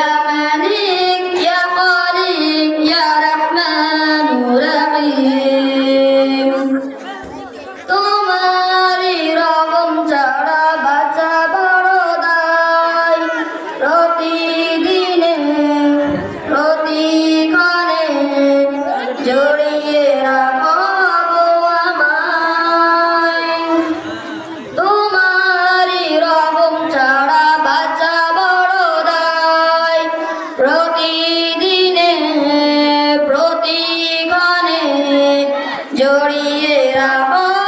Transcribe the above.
രാമന দিয়ে রাখো